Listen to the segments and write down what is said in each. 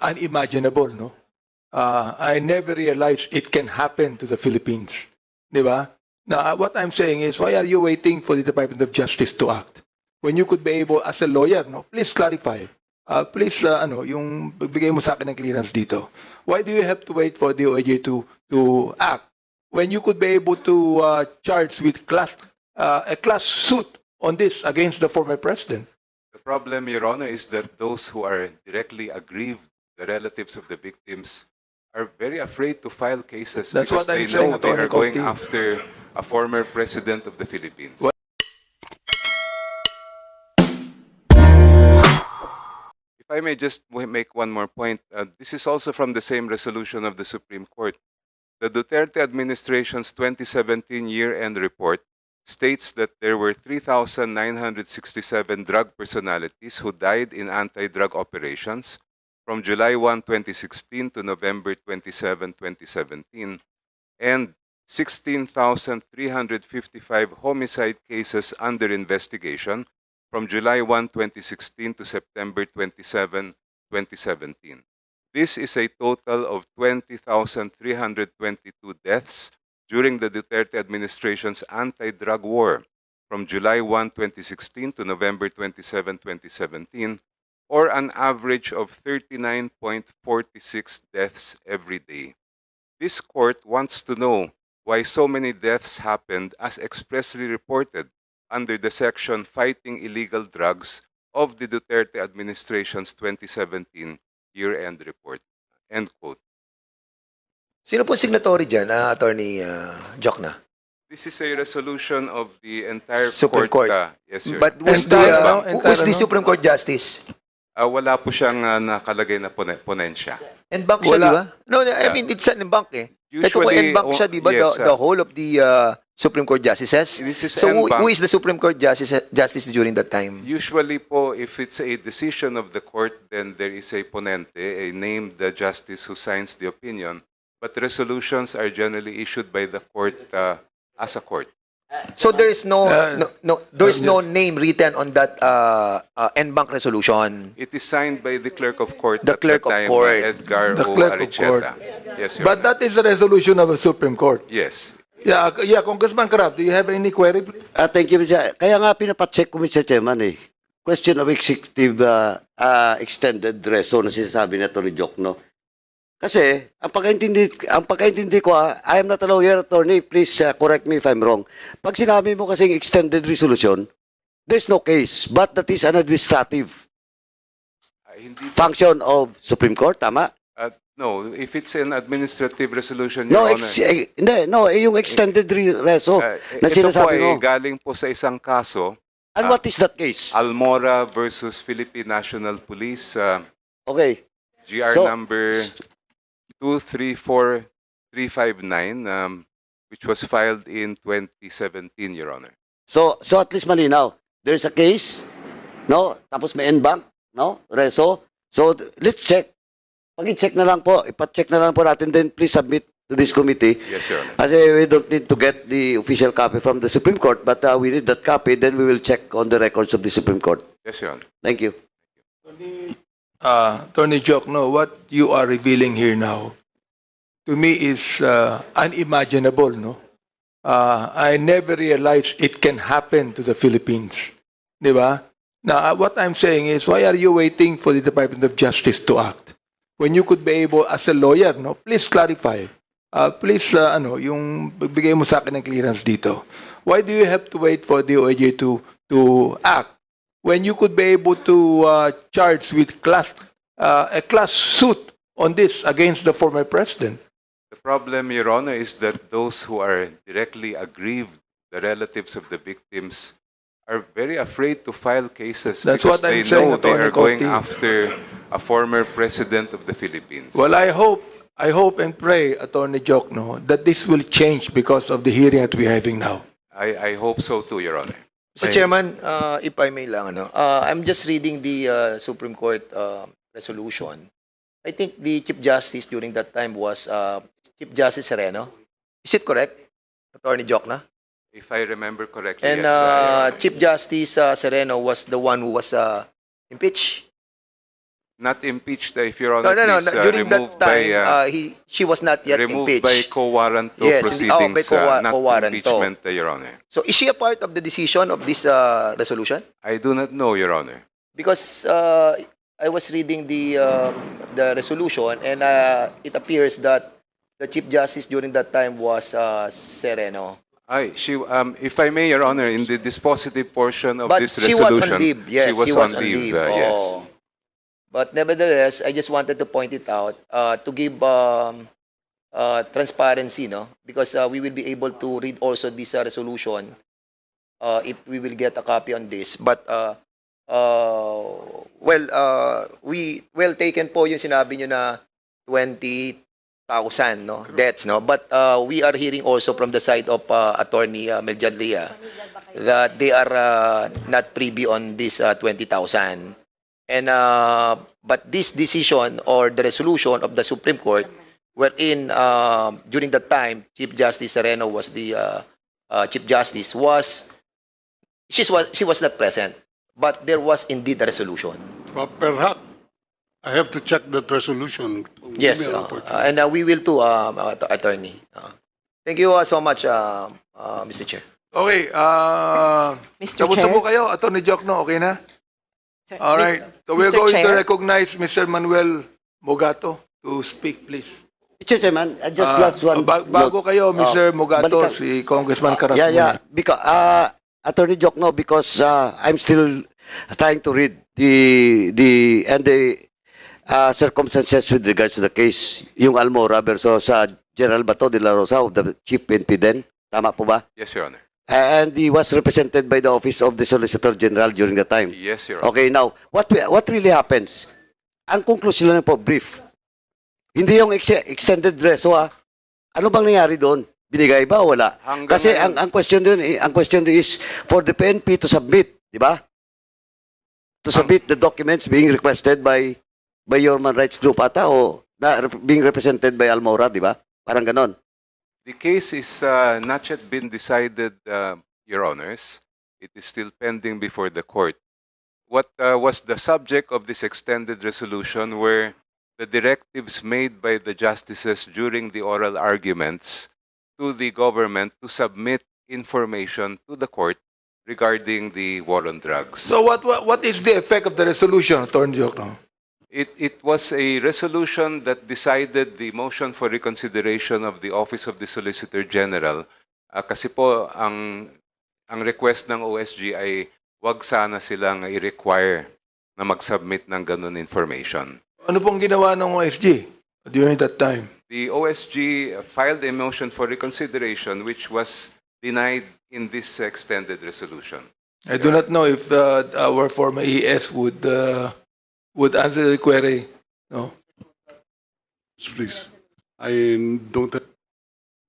unimaginable, no? Uh, I never realized it can happen to the Philippines. Di ba? Now, uh, what I'm saying is, why are you waiting for the Department of Justice to act? When you could be able, as a lawyer, no? Please clarify. Uh, please, uh, ano, yung bigay mo sa akin ng clearance dito. Why do you have to wait for the OIJ to, to act? When you could be able to uh, charge with class, uh, a class suit on this against the former president. The problem, Your Honor, is that those who are directly aggrieved, the relatives of the victims, are very afraid to file cases That's because what I'm they saying, know they Attorney are going after a former president of the Philippines. What- If I may just make one more point, uh, this is also from the same resolution of the Supreme Court. The Duterte administration's 2017 year-end report states that there were 3,967 drug personalities who died in anti-drug operations from July 1, 2016 to November 27, 2017, and 16,355 homicide cases under investigation from July 1, 2016 to September 27, 2017. This is a total of 20,322 deaths during the Duterte administration's anti-drug war from July 1, 2016 to November 27, 2017, or an average of 39.46 deaths every day. This court wants to know why so many deaths happened as expressly reported under the section Fighting Illegal Drugs of the Duterte administration's 2017 year-end report. End quote. Sino po signatory dyan, ah, Attorney uh, Jokna? This is a resolution of the entire Supreme Court. uh, yes, Your But who's the, uh, who's the? Supreme Court Justice? Uh, wala po siyang uh, nakalagay na pone- ponensya. En bank siya, Wala. di ba? No, no, I mean, it's an en bank eh. Ito po, Usually, en bank oh, siya, di ba? yes, the, uh, the whole of the uh, Supreme Court Justices. This is So, who, who is the Supreme Court Justice, Justice during that time? Usually po, if it's a decision of the court, then there is a ponente, a named uh, justice who signs the opinion. But resolutions are generally issued by the court uh, as a court. So, there is no, Uh, no, no, there is uh, no name written on that uh, uh, en bank resolution. It is signed by the clerk of court The at clerk the of time, court. uh, Edgar The O. clerk of Aricheta. court. Yes, Your But Honor. that is the resolution of the Supreme Court. Yes. Yeah, yeah, Congressman Crab, do you have any query, please? Ah, thank you, Mr. Kaya nga pinapacheck ko, Mr. Chairman, eh. Question of executive uh, uh, extended reso na sinasabi na ni Joke, no? Kasi, ang pagkaintindi, ang pagkaintindi ko, ah, I am not a lawyer attorney, please uh, correct me if I'm wrong. Pag sinabi mo kasing extended resolution, there's no case, but that is an administrative Uh, hindi po- function of Supreme Court, tama? uh, no, if it's an administrative resolution, No, Your Honor. ex- eh, hindi, no, eh, yung extended re- reso uh, na ito po sinasabi ay mo. galing po sa isang kaso, And ah, what is that case? Almora versus Philippine National Police, uh, Okay. GR So- number 234359, um, which was filed in 2017, Your Honor. So, so at least malinaw. There's a case, no? Tapos may en-bank, no? Reso. So, let's check. Pag-check na lang po, ipa-check na lang po natin, then please submit to this committee. Yes, Your Honor. Kasi we don't need to get the official copy from the Supreme Court, but uh, we need that copy, then we will check on the records of the Supreme Court. Yes, Your Honor. Thank you. Uh, Tony Joke, no, what you are revealing here now, to me is uh, unimaginable, no? Uh, I never realized it can happen to the Philippines. Di ba? Now, what I'm saying is, why are you waiting for the Department of Justice to act? When you could be able, as a lawyer, no, please clarify. Uh, please, uh, ano, yung bigay mo sa akin ng clearance dito. Why do you have to wait for the OIJ to, to act? When you could be able to uh, charge with class uh, a class suit on this against the former president. The problem, Your Honor, is that those who are directly aggrieved, the relatives of the victims, are very afraid to file cases That's because they saying, know they are going after a former president of the Philippines. Well, I hope I hope and pray, Attorney Jokno, that this will change because of the hearing that we're having now. I, I hope so too, Your Honor. Mr. Chairman, uh, if I may lang, ano, uh, I'm just reading the uh, Supreme Court uh, resolution. I think the Chief Justice during that time was uh, Chief Justice Sereno. Is it correct, Attorney Jokna? If I remember correctly, And yes. uh, Honor. Chief Justice uh, Sereno was the one who was uh, impeached. Not impeached, uh, if Your No, Honor, no, no. please, uh, During removed that time, by, uh, uh, he, she was not yet removed impeached. by co-warranto Yes, oh, proceedings, by co-wa- uh, not co-warranto. impeachment, uh, Your Honor. So is she a part of the decision of this uh, resolution? I do not know, Your Honor. Because uh, I was reading the um, the resolution and uh, it appears that the Chief Justice during that time was uh, Sereno. Ay, she, um, if I may, Your Honor, in the dispositive portion of But this she was resolution, on leave. Yes, she was on leave, uh, yes. But nevertheless, I just wanted to point it out uh, to give um, uh, transparency, no? Because uh, we will be able to read also this uh, resolution uh, if we will get a copy on this. But uh, uh, well, uh, we well taken po yung sinabi nyo na 20,000 no? Deaths no? But uh, we are hearing also from the side of uh, attorney uh, Meljadlia that they are uh, not privy on this uh, 20,000 and uh, but this decision or the resolution of the Supreme Court wherein uh, during that time Chief Justice Sereno was the uh, uh, Chief Justice was she was she was not present but there was indeed a resolution But perhaps I have to check that resolution. Give yes uh, and uh, we will too um, uh, attorney uh, thank you uh, so much uh, uh, Mr. Chair Okay, uh, Mr. Chair? po kayo, Attorney Jokno, okay na? Sir, All right. So we're Mr. going to Chair? recognize Mr. Manuel Mogato to speak, please. Mr. Chairman, I just Ah, last one. ba- bago note. kayo, Mr. Ah, Mogato, balikan. si Congressman Karat. Yeah, yeah. Because, uh, Attorney Jokno, because uh, I'm still trying to read the the and the uh, circumstances with regards to the case, yung Almora versus uh, General Bato de la Rosa of the Chief PNP then. Tama po ba? Yes, Your Honor. And he was represented by the Office of the Solicitor General during the time. Yes, Your Honor. Okay, now, what what really happens? Ang conclusion lang po, brief. Hindi yung ex- extended reso ha. Ano bang nangyari doon? Binigay ba o wala? Hanggang Kasi ngayon- ang ang question doon, eh, ang question doon is for the PNP to submit, di ba? To submit the documents being requested by by your human rights group ata o na, being represented by Almora, di ba? Parang ganon. The case is uh, not yet been decided, uh, Your Honors. It is still pending before the court. What uh, was the subject of this extended resolution were the directives made by the justices during the oral arguments to the government to submit information to the court regarding the war on drugs. So what, what what is the effect of the resolution, Attorney Jokno? It, it was a resolution that decided the motion for reconsideration of the Office of the Solicitor General. Ah, kasi po, ang, ang request ng OSG ay wag sana silang i-require na mag-submit ng ganun information. Ano pong ginawa ng OSG during that time? The OSG filed a motion for reconsideration which was denied in this extended resolution. I do not know if uh, our former ES would uh, would answer the query. No. Please. I don't have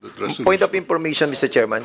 that resolution. point of information Mr. Chairman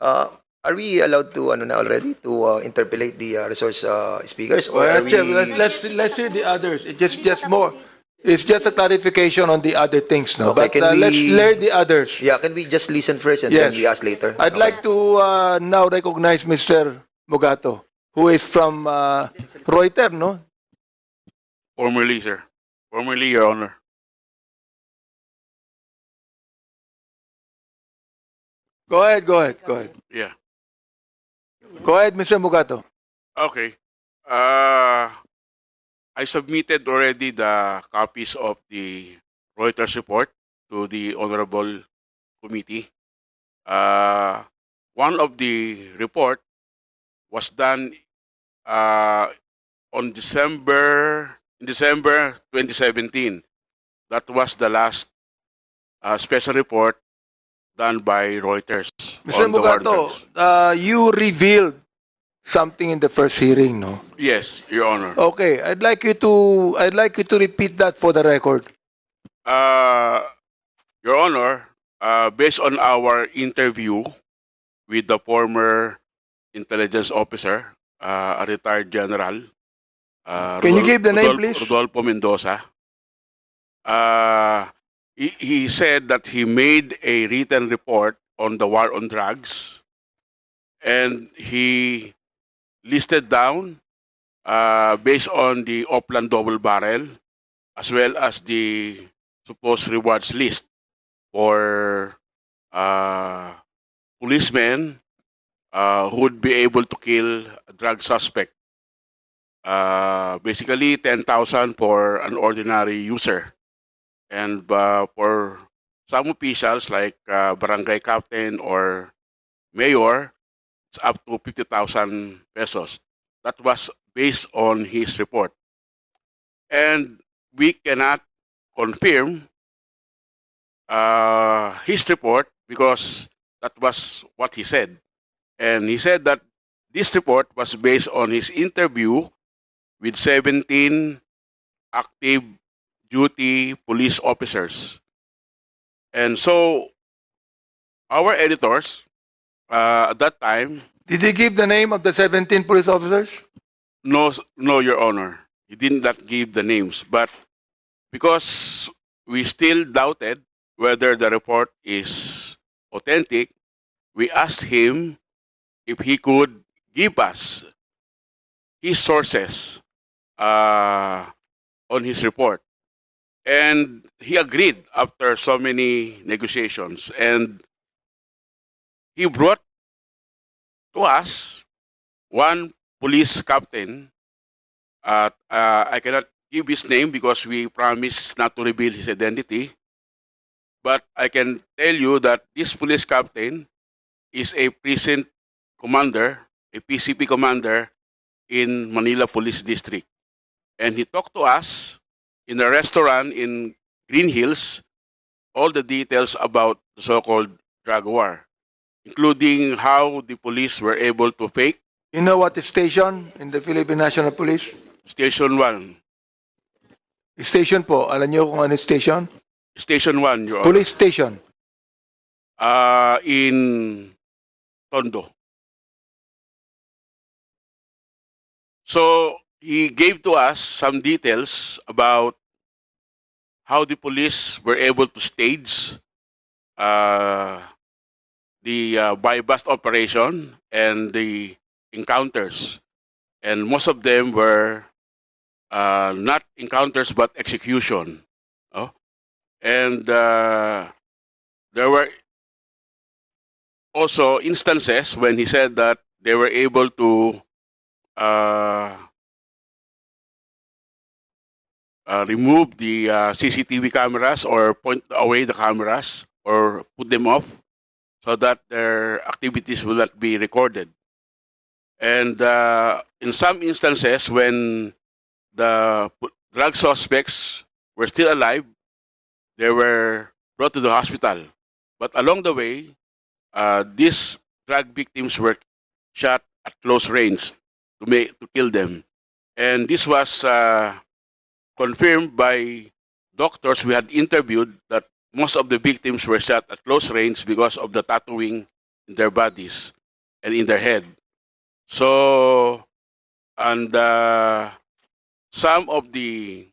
uh, are we allowed to ano na already to uh, interpolate the uh, resource uh, speakers or Well, are we Chair, let's, let's let's hear the others. It's just just more. It's just a clarification on the other things, no. Okay, but can uh, let's we- learn the others. yeah can we just listen first and Yes. then we ask later I'd Okay. like to uh, now recognize Mr. Mugato, who is from uh, Reuters, no? Formerly, sir. Formerly, Your Honor. Go ahead, go ahead, go ahead. Yeah. Go ahead, Mr. Mugato. Okay. Uh, I submitted already the copies of the Reuters report to the Honorable Committee. Uh, one of the report was done uh, on December in December 2017. That was the last uh, special report done by Reuters. Mr. on the war on Mugato, uh, you revealed something in the first hearing, no? Yes, Your Honor. Okay, I'd like you to I'd like you to repeat that for the record. Uh, Your Honor, uh, based on our interview with the former intelligence officer, uh, a retired general, uh, Can you give the name, please? Rodolfo Mendoza. Uh, he, he said that he made a written report on the war on drugs, and he listed down uh, based on the Opland double barrel as well as the supposed rewards list for uh, policemen uh, who would be able to kill a drug suspect. Uh, basically, 10,000 for an ordinary user. And uh, for some officials like uh, barangay captain or mayor, it's up to 50,000 pesos. That was based on his report. And we cannot confirm uh, his report because that was what he said. And he said that this report was based on his interview with 17 active duty police officers. And so our editors uh, at that time Did he give the name of the 17 police officers? No, no, Your Honor. He did not give the names, but because we still doubted whether the report is authentic, we asked him if he could give us his sources uh, on his report. And he agreed after so many negotiations. And he brought to us one police captain. Uh, uh, I cannot give his name because we promised not to reveal his identity. But I can tell you that this police captain is a precinct commander, a PCP commander in Manila Police District. And he talked to us in a restaurant in Green Hills all the details about the so-called drug war, including how the police were able to fake You know what station in the Philippine National Police? Station 1. Station po, alam niyo kung ano station? Station 1, Your Honor. Police station. Uh, in Tondo. So he gave to us some details about how the police were able to stage uh, the uh, bust operation and the encounters. And most of them were uh, not encounters but execution. Oh? And uh, there were also instances when he said that they were able to uh, uh, remove the uh, CCTV cameras or point away the cameras or put them off so that their activities will not be recorded. And uh, in some instances, when the drug suspects were still alive, they were brought to the hospital. But along the way, uh, these drug victims were shot at close range to make to kill them, and this was uh, confirmed by doctors we had interviewed that most of the victims were shot at close range because of the tattooing in their bodies and in their head. So, and uh, some of the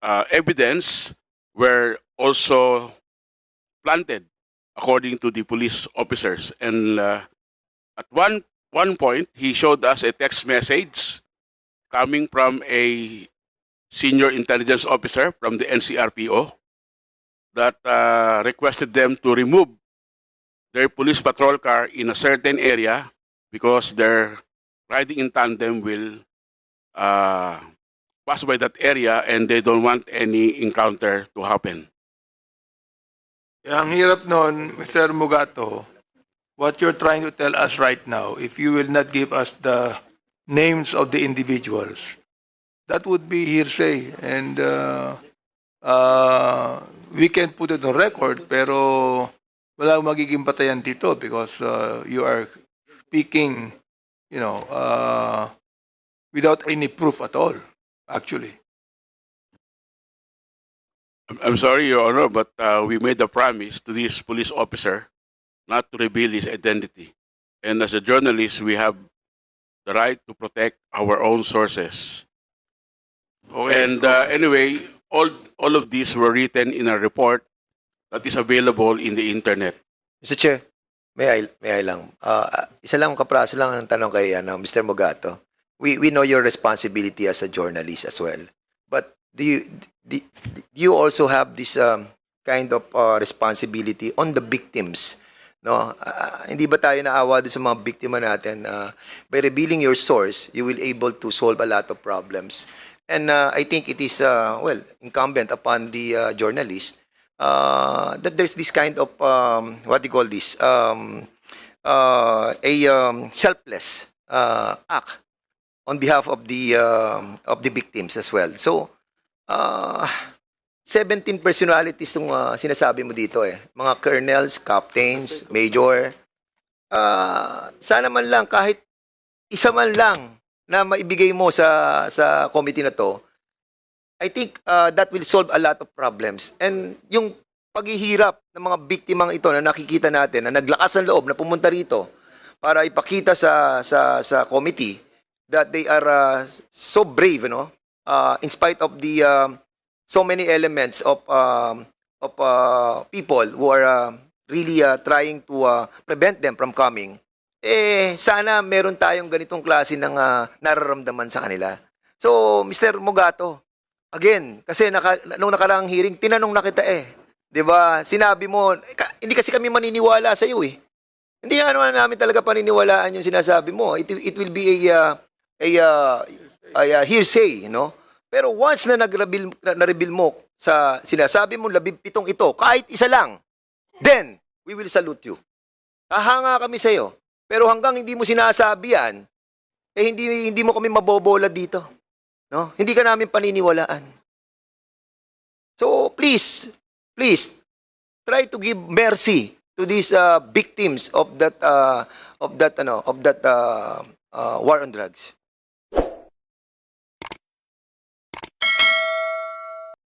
uh, evidence were also planted according to the police officers. And uh, at one one point, he showed us a text message coming from a senior intelligence officer from the NCRPO that uh, requested them to remove their police patrol car in a certain area because their riding in tandem will uh, pass by that area and they don't want any encounter to happen. Ang hirap nun, Mr. Mugato, what you're trying to tell us right now, if you will not give us the names of the individuals, that would be hearsay. And uh, uh, we can put it on record, pero wala magiging dito because uh, you are speaking, you know, uh, without any proof at all, actually. I'm- I'm sorry, Your Honor, but uh, we made a promise to this police officer not to reveal his identity. And as a journalist, we have the right to protect our own sources. And uh, anyway, all all of these were written in a report that is available in the internet. Mr. Chair, may I, may I lang. Uh, isa lang kapraso lang ang tanong kay ano, Mr. Mogato. we we know your responsibility as a journalist as well. But do you do, do you also have this um, kind of uh, responsibility on the victims? No, Ah, hindi ba tayo naawa doon sa mga biktima natin? Ah, by revealing your source, you will able to solve a lot of problems. And uh, I think it is uh, well incumbent upon the uh, journalist uh, that there's this kind of um, what do you call this um, uh, a um, selfless uh, act on behalf of the um, of the victims as well. So, uh, 17 personalities yung uh, sinasabi mo dito eh. Mga colonels, captains, major. Uh, sana man lang kahit isa man lang na maibigay mo sa sa committee na to, I think uh, that will solve a lot of problems. And yung paghihirap ng mga biktimang ito na nakikita natin na naglakas ng loob na pumunta rito para ipakita sa sa sa committee that they are uh, so brave, you know, uh, in spite of the um, so many elements of um, of uh, people who are uh, really uh, trying to uh, prevent them from coming. Eh sana meron tayong ganitong klase ng uh, nararamdaman sa kanila. So, Mr. Mugato, again, kasi naka, nung nakaraang hearing, tinanong na kita eh. 'Di ba? Sinabi mo, eh, ka- hindi kasi kami maniniwala sa iyo eh. Hindi na naman namin talaga paniniwalaan yung sinasabi mo. It, it will be a, uh, a, uh, a, uh, hearsay, you know? Pero once na nag-reveal, na, na-reveal mo sa sinasabi mo labing ito, kahit isa lang, then we will salute you. Hahanga kami sa iyo. Pero hanggang hindi mo sinasabi yan, eh hindi hindi mo kami mabobola dito. No? Hindi ka namin paniniwalaan. So please, please try to give mercy to these uh, victims of that uh, of that ano of that uh, uh, war on drugs.